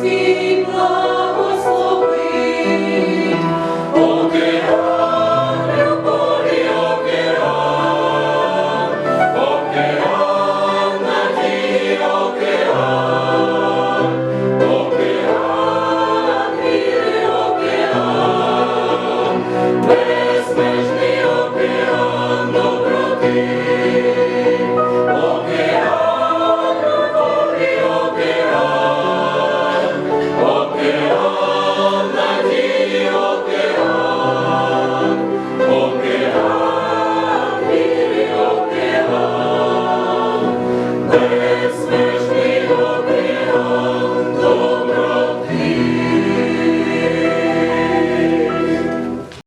свій план.